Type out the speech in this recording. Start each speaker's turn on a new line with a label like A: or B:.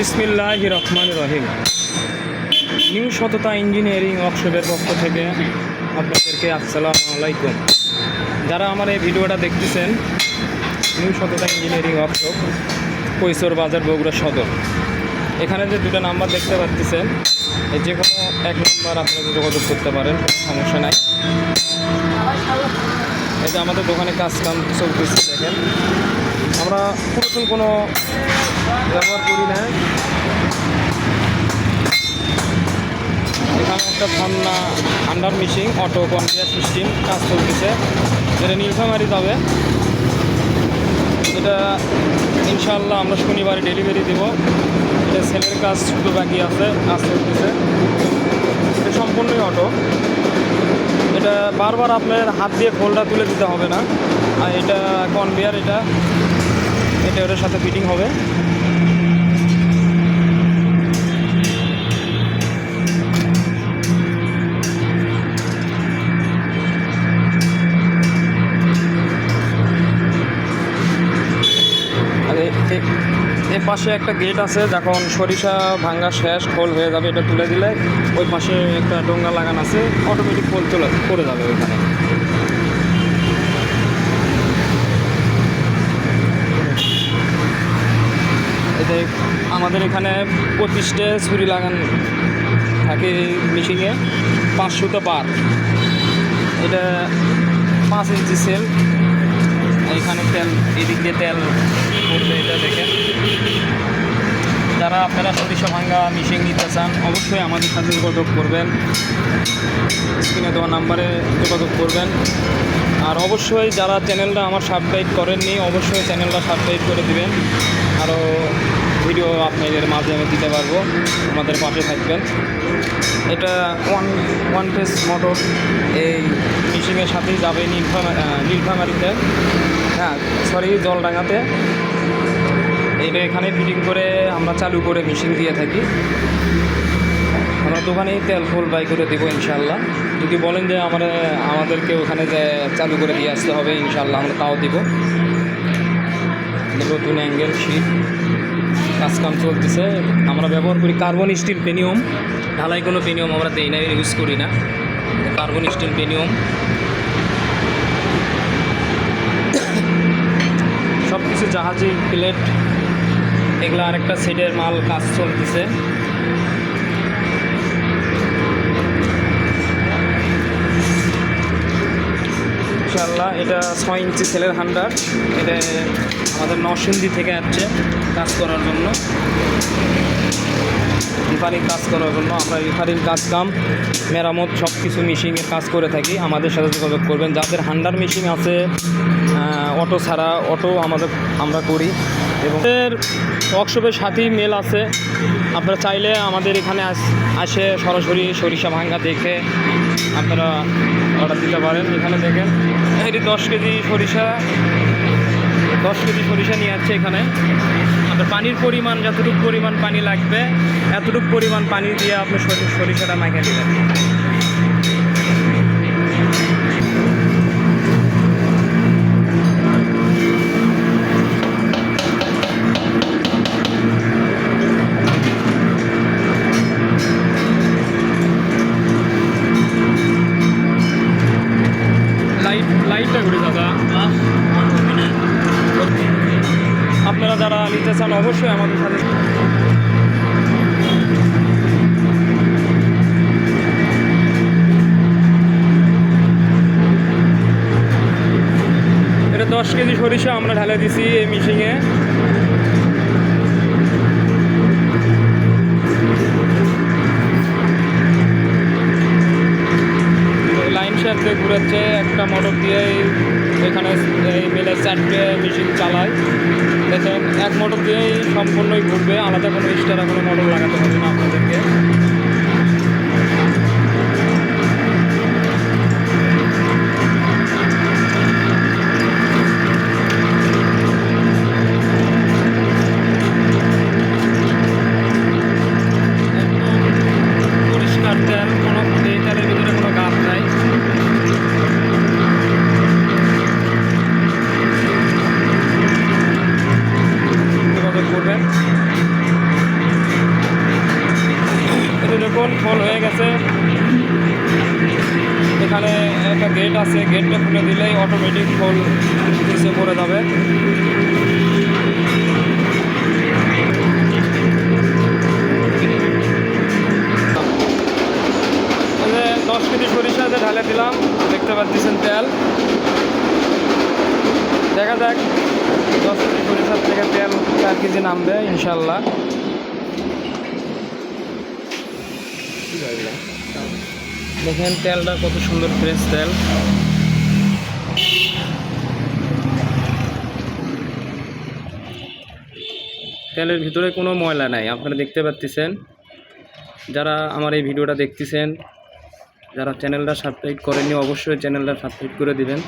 A: বিসমিল্লাহ রহমান রহিম। নিউ সততা ইঞ্জিনিয়ারিং ওয়ার্কশপের পক্ষ থেকে আপনাদেরকে আসসালামু আলাইকুম। যারা আমার এই ভিডিওটা দেখতেছেন, নিউ সততা ইঞ্জিনিয়ারিং ওয়ার্কশপ, কৈশোর বাজার বগুড়া সদর। এখানে যে দুটো নাম্বার দেখতে পাচ্ছেন যে কোনো এক নাম্বার আপনারা যোগাযোগ করতে পারেন, কোনো সমস্যা নাই। এটা আমাদের দোকানে কাজ কাম চলতেছে, দেখেন। আমরা পুরাতন কোনো ব্যবহার একটা under machine auto conveyor system কাজ চলতেছে, যেটা নীলফামারি যাবে। এটা ইনশাল্লাহ আমরা শনিবারে ডেলিভারি দেব। এটা সেলের কাজ শুধু বাকি আছে, কাজ চলতেছে। এটা সম্পূর্ণই অটো। এটা বারবার আপনার হাত দিয়ে খোলটা তুলে দিতে হবে না। আর এটা কনভেয়ার এটা এটা ওটার সাথে ফিটিং হবে। এ পাশে একটা গেট আছে যখন সরিষা ভাঙ্গা শেষ, খোল হয়ে যাবে এটা তুলে দিলে। ওই পাশে একটা ডোঙ্গা লাগানো আছে অটোমেটিক খোল চলে পড়ে যাবে ওইখানে। এতে আমাদের এখানে পঁচিশটে ছুরি লাগান থাকে মেশিনে পাঁচশোটা বার। এটা পাঁচ ইঞ্চি সেল এখানে তেল, এদিক দিয়ে তেল পড়বে এটা দেখেন। যারা আপনারা সরিষা ভাঙ্গা মিশিং নিতে চান, অবশ্যই আমাদের সাথে যোগাযোগ করবেন। স্ক্রিনে দেওয়া নাম্বারে যোগাযোগ করবেন। আর অবশ্যই যারা চ্যানেলটা আমার সাবস্ক্রাইব করেননি, অবশ্যই চ্যানেলটা সাবস্ক্রাইব করে দিবেন। আরও ভিডিও আপনাদের মাঝে আমি দিতে পারব। আমাদের পাশে থাকবেন। এটা ওয়ান ওয়ান ফেস মোটর এই মিশিংয়ের সাথেই যাবে নীলফামা নীলফামারিতে। হ্যাঁ সরি জলডাঙ্গাতে। এটা এখানে ফিটিং করে আমরা চালু করে মেশিন দিয়ে থাকি। আমরা দোকানেই তেল ফুল বাই করে দেবো ইনশাল্লাহ যদি বলেন যে আমরা, আমাদেরকে ওখানে যে চালু করে দিয়ে আসতে হবে ইনশাল্লাহ আমরা তাও দিব। নতুন অ্যাঙ্গেল শিট কাজ কাম চলতেছে। আমরা ব্যবহার করি কার্বন স্টিল পেনিয়ম ঢালাই কোনো পেনিয়ম আমরা দেই না ইউজ করি না। কার্বন স্টিল পেনিয়ম সব কিছু জাহাজি প্লেট এগুলো আরেকটা সেটের মাল, কাজ চলতেছে। ইনশাল্লাহ এটা ছয় ইঞ্চি সেলের হান্ডার এটা আমাদের নরসিংদী থেকে আসছে কাজ করার জন্য। রিফারিং কাজ করার জন্য, আমরা রিফারিং কাজ কাম, মেরামত সব কিছু মিশিংয়ের কাজ করে থাকি। আমাদের সাথে যোগাযোগ করবেন। যাদের হান্ডার মেশিন আছে অটো ছাড়া অটো আমাদের, আমরা করি। এবং ওয়ার্কশপের সাথেই মেল আছে। আপনারা চাইলে আমাদের এখানে আসে সরাসরি সরিষা ভাঙ্গা দেখে আপনারা অর্ডার দিতে পারেন। এখানে দেখেন এটি দশ কেজি সরিষা দশ কেজি সরিষা নিয়ে আসছে এখানে। আপনার পানির পরিমাণ, যতটুকু পরিমাণ পানি লাগবে, এতটুকু পরিমাণ পানি দিয়ে আপনি সরি- সরিষাটা মাখিয়ে দেবেন। চান অবশ্যই আমাদের সাথে এটা দশ কেজি সরিষা আমরা ঢালে দিছি এই মিশিংয়ে লাইন সাথে ঘুরেছে একটা মোটর দিয়ে এখানে এই মিলে চারটে মেশিন চালায়। দেখেন, এক মোটর দিয়েই সম্পূর্ণই ঘুরবে, আলাদা কোনো এক্সট্রা কোনো মোটর লাগাতে হবে না আপনাদেরকে। করবেন এখন খোল হয়ে গেছে। এখানে একটা গেট আছে গেটটা খুলে দিলেই অটোমেটিক খোল নিচে পড়ে যাবে। দশ কেজি সরিষা যে ঢালে দিলাম, দেখতে পাচ্ছেন তেল। দেখা যাক দশ কেজি সরিষার থেকে তেল চার কেজি নামবে ইনশাল্লাহ দেখেন তেলটা কত সুন্দর ফ্রেশ তেল। তেলের ভিতরে কোনো ময়লা নাই, আপনারা দেখতে পাচ্ছেন যারা আমার এই ভিডিওটা দেখতেছেন, যারা চ্যানেলটা সাবস্ক্রাইব করেননি, অবশ্যই চ্যানেলটা সাবস্ক্রাইব করে দিবেন।